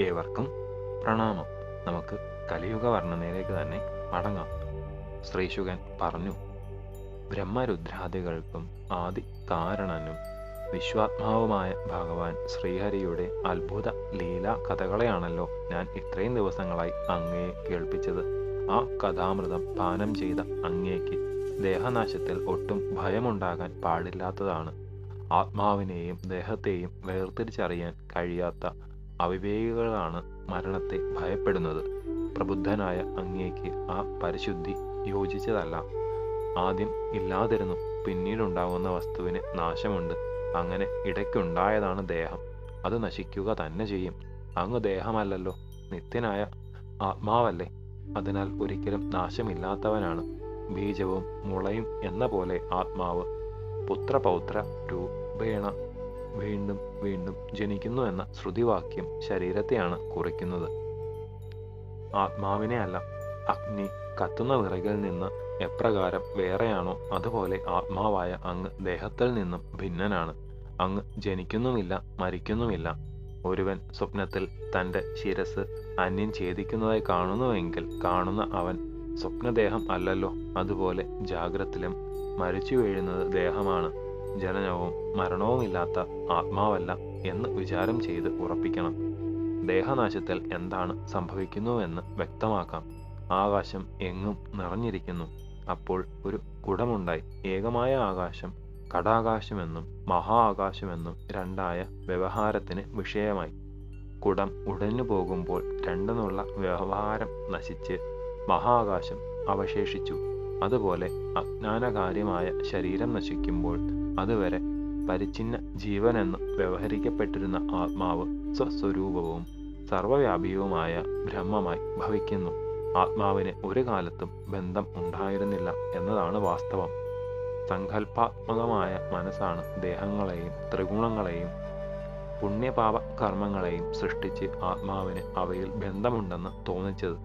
ഏവർക്കും പ്രണാമം. നമുക്ക് കലിയുഗ വർണനയിലേക്ക് തന്നെ മടങ്ങാം. ശ്രീശുകൻ പറഞ്ഞു ബ്രഹ്മരുദ്രാദികൾക്കും ആദി കാരണനും വിശ്വാത്മാവുമായ ഭഗവാൻ ശ്രീഹരിയുടെ അത്ഭുത ലീലാ കഥകളെയാണല്ലോ ഞാൻ ഇത്രയും ദിവസങ്ങളായി അങ്ങയെ കേൾപ്പിച്ചത്. ആ കഥാമൃതം പാനം ചെയ്ത അങ്ങേക്ക് ദേഹനാശത്തിൽ ഒട്ടും ഭയമുണ്ടാകാൻ പാടില്ലാത്തതാണ്. ആത്മാവിനെയും ദേഹത്തെയും വേർതിരിച്ചറിയാൻ കഴിയാത്ത അവിവേകികളാണ് മരണത്തെ ഭയപ്പെടുന്നത്. പ്രബുദ്ധനായ അങ്ങേക്ക് ആ പരിശുദ്ധി യോജിച്ചതല്ല. ആദ്യം ഇല്ലാതിരുന്നു പിന്നീടുണ്ടാകുന്ന വസ്തുവിന് നാശമുണ്ട്. അങ്ങനെ ഇടയ്ക്കുണ്ടായതാണ് ദേഹം. അത് നശിക്കുക തന്നെ ചെയ്യും. അങ്ങ് ദേഹമല്ലല്ലോ നിത്യനായ ആത്മാവല്ലേ? അതിനാൽ ഒരിക്കലും നാശമില്ലാത്തവനാണ്. ബീജവും മുളയും എന്ന പോലെ ആത്മാവ്. പുത്രപൗത്ര രൂപേണ വീണ്ടും വീണ്ടും ജനിക്കുന്നു എന്ന ശ്രുതിവാക്യം ശരീരത്തെയാണ് കുറിക്കുന്നത്. ആത്മാവിനെ അല്ല അഗ്നി കത്തുന്ന വിറകിൽ നിന്ന് എപ്രകാരം വേറെയാണോ അതുപോലെ ആത്മാവായ അങ്ങ് ദേഹത്തിൽ നിന്നും ഭിന്നനാണ്. അങ്ങ് ജനിക്കുന്നുമില്ല മരിക്കുന്നുമില്ല. ഒരുവൻ സ്വപ്നത്തിൽ തന്റെ ശിരസ് അന്യം ഛേദിക്കുന്നതായി കാണുന്നുവെങ്കിൽ കാണുന്ന അവൻ സ്വപ്നദേഹം അല്ലല്ലോ അതുപോലെ ജാഗ്രത്തിലും മരിച്ചു വീഴുന്നത് ദേഹമാണ്. ജനനവും മരണവുമില്ലാത്ത ആത്മാവല്ല എന്ന് വിചാരം ചെയ്ത് ഉറപ്പിക്കണം. ദേഹനാശത്തിൽ എന്താണ് സംഭവിക്കുന്നുവെന്ന് വ്യക്തമാക്കാം. ആകാശം എങ്ങും നിറഞ്ഞിരിക്കുന്നു. അപ്പോൾ ഒരു കുടമുണ്ടായി. ഏകമായ ആകാശം കടാകാശമെന്നും മഹാ ആകാശമെന്നും രണ്ടായ വ്യവഹാരത്തിന് വിഷയമായി. കുടം ഉടഞ്ഞു പോകുമ്പോൾ രണ്ടെന്നുള്ള വ്യവഹാരം നശിച്ച് മഹാകാശം അവശേഷിച്ചു. അതുപോലെ അജ്ഞാനകാര്യമായ ശരീരം നശിക്കുമ്പോൾ അതുവരെ പരിച്ഛിന്ന ജീവനെന്ന് വ്യവഹരിക്കപ്പെട്ടിരുന്ന ആത്മാവ് സ്വസ്വരൂപവും സർവവ്യാപിയുമായ ബ്രഹ്മമായി ഭവിക്കുന്നു. ആത്മാവിന് ഒരു കാലത്തും ബന്ധം ഉണ്ടായിരുന്നില്ല എന്നതാണ് വാസ്തവം. സങ്കല്പാത്മകമായ മനസ്സാണ് ദേഹങ്ങളെയും ത്രിഗുണങ്ങളെയും പുണ്യപാപ കർമ്മങ്ങളെയും സൃഷ്ടിച്ച് ആത്മാവിന് അവയിൽ ബന്ധമുണ്ടെന്ന് തോന്നിച്ചത്.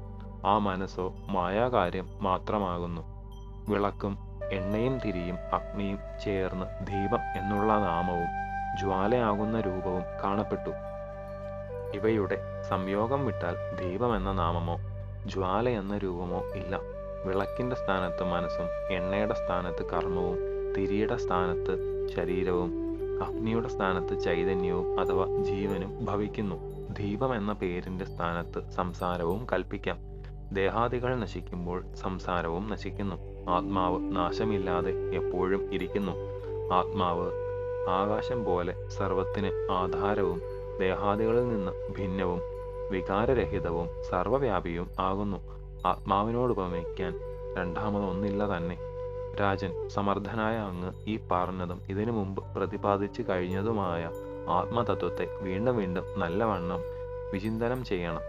ആ മനസ്സോ മായാകാര്യം മാത്രമാകുന്നു. വിളക്കും എണ്ണയും തിരിയും അഗ്നിയും ചേർന്ന് ദീപം എന്നുള്ള നാമവും ജ്വാലയാകുന്ന രൂപവും കാണപ്പെട്ടു. ഇവയുടെ സംയോഗം വിട്ടാൽ ദീപം എന്ന നാമമോ ജ്വാല എന്ന രൂപമോ ഇല്ല. വിളക്കിന്റെ സ്ഥാനത്ത് മനസ്സും എണ്ണയുടെ സ്ഥാനത്ത് കർമ്മവും തിരിയുടെ സ്ഥാനത്ത് ശരീരവും അഗ്നിയുടെ സ്ഥാനത്ത് ചൈതന്യവും അഥവാ ജീവനും ഭവിക്കുന്നു. ദീപം എന്ന പേരിന്റെ സ്ഥാനത്ത് സംസാരവും കൽപ്പിക്കാം. ദേഹാദികൾ നശിക്കുമ്പോൾ സംസാരവും നശിക്കുന്നു. ആത്മാവ് നാശമില്ലാതെ എപ്പോഴും ഇരിക്കുന്നു. ആത്മാവ് ആകാശം പോലെ സർവത്തിന് ആധാരവും ദേഹാദികളിൽ നിന്ന് ഭിന്നവും വികാരരഹിതവും സർവവ്യാപിയും ആകുന്നു. ആത്മാവിനോട് ഉപമിക്കാൻ രണ്ടാമതൊന്നില്ല തന്നെ. രാജൻ സമർത്ഥനായ അങ്ങ് ഈ പറഞ്ഞതും ഇതിനു മുമ്പ് പ്രതിപാദിച്ചു കഴിഞ്ഞതുമായ ആത്മതത്വത്തെ വീണ്ടും വീണ്ടും നല്ലവണ്ണം വിചിന്തനം ചെയ്യണം.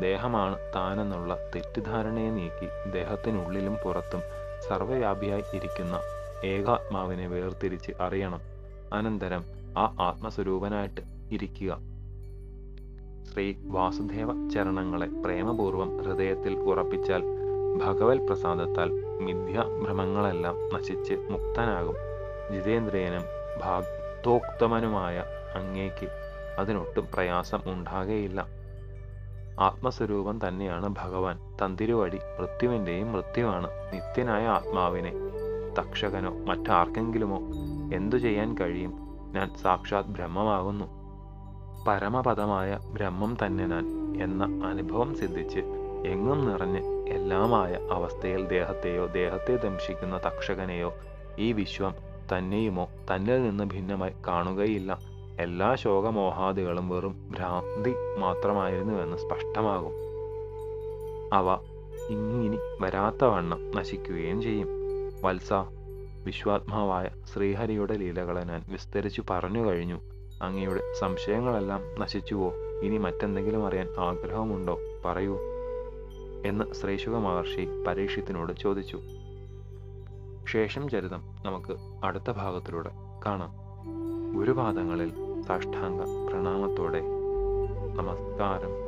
ദേഹമാണ് താനെന്നുള്ള തെറ്റിദ്ധാരണയെ നീക്കി ദേഹത്തിനുള്ളിലും പുറത്തും സർവവ്യാപിയായി ഇരിക്കുന്ന ഏകാത്മാവിനെ വേർതിരിച്ച് അറിയണം. അനന്തരം ആ ആത്മസ്വരൂപനായിട്ട് ഇരിക്കുക. ശ്രീ വാസുദേവ ചരണങ്ങളെ പ്രേമപൂർവം ഹൃദയത്തിൽ ഉറപ്പിച്ചാൽ ഭഗവത് പ്രസാദത്താൽ മിഥ്യാഭ്രമങ്ങളെല്ലാം നശിച്ച് മുക്തനാകും. ജിതേന്ദ്രിയനും ഭാഗ്യോക്തമനുമായ അങ്ങേക്ക് അതിനൊട്ടും പ്രയാസം ഉണ്ടാകേയില്ല. ആത്മസ്വരൂപം തന്നെയാണ് ഭഗവാൻ. തന്തിരുവടി മൃത്യുവിന്റെയും മൃത്യുവാണ് നിത്യനായ ആത്മാവിനെ തക്ഷകനോ മറ്റാർക്കെങ്കിലുമോ എന്തു ചെയ്യാൻ കഴിയും? ഞാൻ സാക്ഷാത് ബ്രഹ്മമാകുന്നു. പരമപദമായ ബ്രഹ്മം തന്നെ ഞാൻ എന്ന അനുഭവം സിദ്ധിച്ച് എങ്ങും നിറഞ്ഞ് എല്ലാമായ അവസ്ഥയിൽ ദേഹത്തെയോ ദേഹത്തെ ദംശിക്കുന്ന തക്ഷകനെയോ ഈ വിശ്വം തന്നെയുമോ തന്നിൽ നിന്ന് ഭിന്നമായി കാണുകയില്ല. എല്ലാ ശോകമോഹാദികളും വെറും ഭ്രാന്തി മാത്രമായിരുന്നുവെന്ന് സ്പഷ്ടമാകും. അവ ഇങ്ങിനി വരാത്തവണ്ണം നശിക്കുകയും ചെയ്യും. വത്സ വിശ്വാത്മാവായ ശ്രീഹരിയുടെ ലീലകളെ ഞാൻ വിസ്തരിച്ചു പറഞ്ഞു കഴിഞ്ഞു. അങ്ങയുടെ സംശയങ്ങളെല്ലാം നശിച്ചുവോ? ഇനി മറ്റെന്തെങ്കിലും അറിയാൻ ആഗ്രഹമുണ്ടോ? പറയൂ എന്ന് ശ്രീശുക മഹർഷി പരീക്ഷത്തിനോട് ചോദിച്ചു. ശേഷം ചരിതം നമുക്ക് അടുത്ത ഭാഗത്തിലൂടെ കാണാം. ഗുരുപാദങ്ങളിൽ സാഷ്ടാംഗ പ്രണാമത്തോടെ നമസ്കാരം.